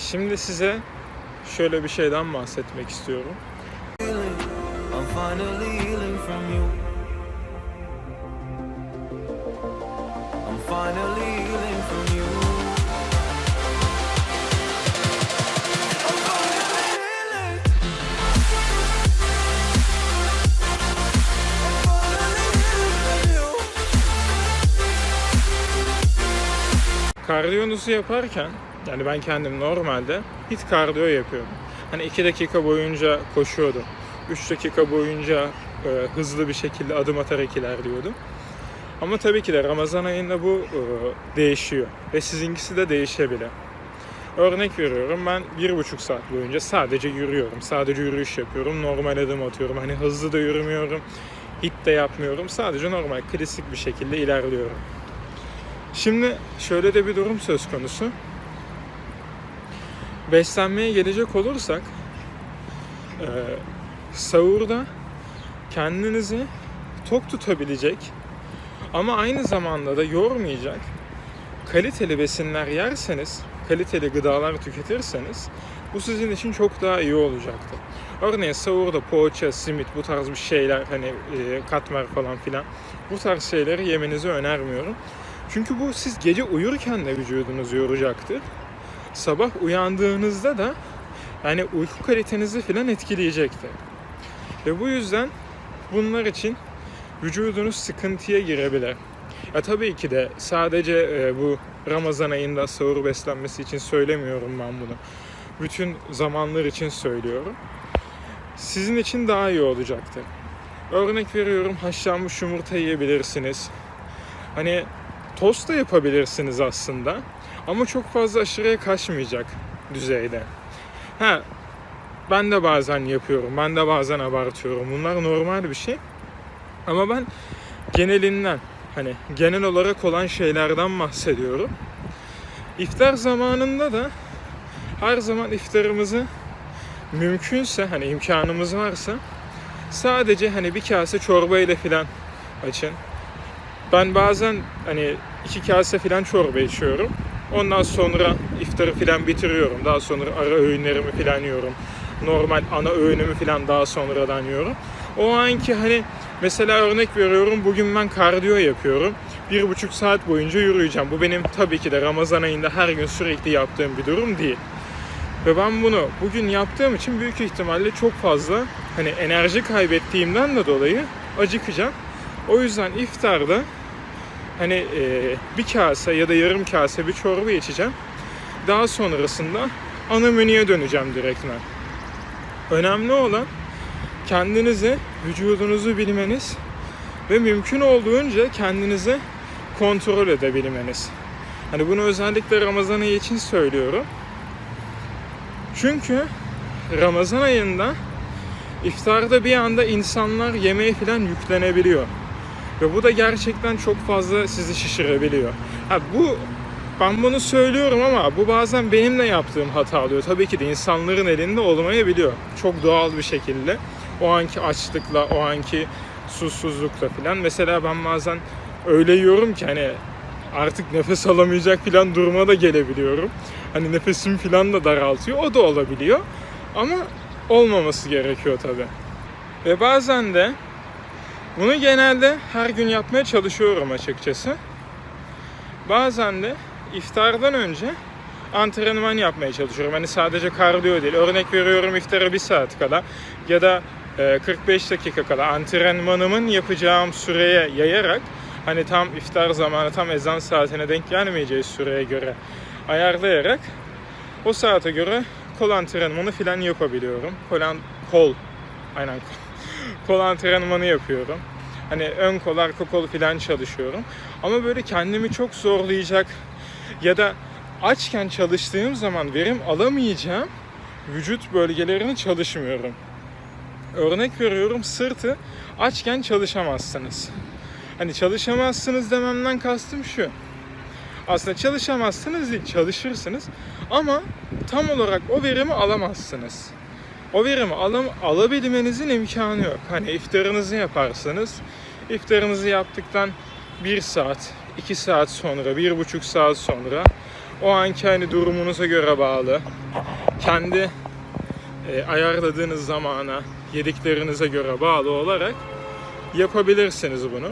Şimdi size şöyle bir şeyden bahsetmek istiyorum. Kardiyonuzu yaparken yani ben kendim normalde hit kardiyo yapıyordum. Hani 2 dakika boyunca koşuyordum. 3 dakika boyunca e, hızlı bir şekilde adım atarak ilerliyordum. Ama tabii ki de Ramazan ayında bu e, değişiyor. Ve sizinkisi de değişebilir. Örnek veriyorum ben bir buçuk saat boyunca sadece yürüyorum. Sadece yürüyüş yapıyorum. Normal adım atıyorum. Hani hızlı da yürümüyorum. Hit de yapmıyorum. Sadece normal klasik bir şekilde ilerliyorum. Şimdi şöyle de bir durum söz konusu. Beslenmeye gelecek olursak eee sahurda kendinizi tok tutabilecek ama aynı zamanda da yormayacak kaliteli besinler yerseniz, kaliteli gıdalar tüketirseniz bu sizin için çok daha iyi olacaktır. Örneğin sahurda poğaça, simit bu tarz bir şeyler hani e, katmer falan filan bu tarz şeyleri yemenizi önermiyorum. Çünkü bu siz gece uyurken de vücudunuzu yoracaktır. Sabah uyandığınızda da yani uyku kalitenizi filan etkileyecektir. Ve bu yüzden bunlar için vücudunuz sıkıntıya girebilir. Ya tabii ki de sadece e, bu Ramazan ayında sahur beslenmesi için söylemiyorum ben bunu. Bütün zamanlar için söylüyorum. Sizin için daha iyi olacaktır. Örnek veriyorum haşlanmış yumurta yiyebilirsiniz. Hani tost da yapabilirsiniz aslında. Ama çok fazla aşırıya kaçmayacak düzeyde. Ha ben de bazen yapıyorum. Ben de bazen abartıyorum. Bunlar normal bir şey. Ama ben genelinden hani genel olarak olan şeylerden bahsediyorum. İftar zamanında da her zaman iftarımızı mümkünse hani imkanımız varsa sadece hani bir kase çorba ile filan açın. Ben bazen hani iki kase filan çorba içiyorum. Ondan sonra iftarı filan bitiriyorum. Daha sonra ara öğünlerimi filan yiyorum. Normal ana öğünümü filan daha sonradan yiyorum. O anki hani mesela örnek veriyorum bugün ben kardiyo yapıyorum. Bir buçuk saat boyunca yürüyeceğim. Bu benim tabii ki de Ramazan ayında her gün sürekli yaptığım bir durum değil. Ve ben bunu bugün yaptığım için büyük ihtimalle çok fazla hani enerji kaybettiğimden de dolayı acıkacağım. O yüzden iftarda hani e, bir kase ya da yarım kase bir çorba içeceğim. Daha sonrasında ana menüye döneceğim direktmen. Önemli olan kendinizi, vücudunuzu bilmeniz ve mümkün olduğunca kendinizi kontrol edebilmeniz. Hani bunu özellikle Ramazan ayı için söylüyorum. Çünkü Ramazan ayında iftarda bir anda insanlar yemeğe falan yüklenebiliyor. Ve bu da gerçekten çok fazla sizi şişirebiliyor. Ha bu ben bunu söylüyorum ama bu bazen benim de yaptığım hata oluyor. Tabii ki de insanların elinde olmayabiliyor. Çok doğal bir şekilde. O anki açlıkla, o anki susuzlukla falan. Mesela ben bazen öyle yiyorum ki hani artık nefes alamayacak falan duruma da gelebiliyorum. Hani nefesim falan da daraltıyor. O da olabiliyor. Ama olmaması gerekiyor tabii. Ve bazen de bunu genelde her gün yapmaya çalışıyorum açıkçası. Bazen de iftardan önce antrenman yapmaya çalışıyorum. Hani sadece kardiyo değil. Örnek veriyorum iftara bir saat kala ya da e, 45 dakika kala antrenmanımın yapacağım süreye yayarak hani tam iftar zamanı tam ezan saatine denk gelmeyeceği süreye göre ayarlayarak o saate göre kol antrenmanı falan yapabiliyorum. Kol, kol aynen kol antrenmanı yapıyorum. Hani ön kol, arka kol falan çalışıyorum. Ama böyle kendimi çok zorlayacak ya da açken çalıştığım zaman verim alamayacağım vücut bölgelerini çalışmıyorum. Örnek veriyorum sırtı açken çalışamazsınız. Hani çalışamazsınız dememden kastım şu. Aslında çalışamazsınız değil, çalışırsınız ama tam olarak o verimi alamazsınız. O verimi alam alabilmenizin imkanı yok. Hani iftarınızı yaparsınız. İftarınızı yaptıktan bir saat, iki saat sonra, bir buçuk saat sonra o anki hani durumunuza göre bağlı. Kendi e, ayarladığınız zamana, yediklerinize göre bağlı olarak yapabilirsiniz bunu.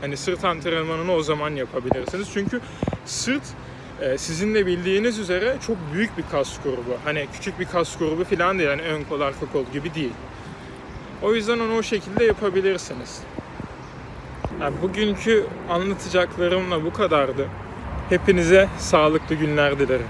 Hani sırt antrenmanını o zaman yapabilirsiniz. Çünkü sırt e, sizin de bildiğiniz üzere çok büyük bir kas grubu. Hani küçük bir kas grubu falan değil. Yani ön kol, arka kol gibi değil. O yüzden onu o şekilde yapabilirsiniz. Yani bugünkü anlatacaklarımla bu kadardı. Hepinize sağlıklı günler dilerim.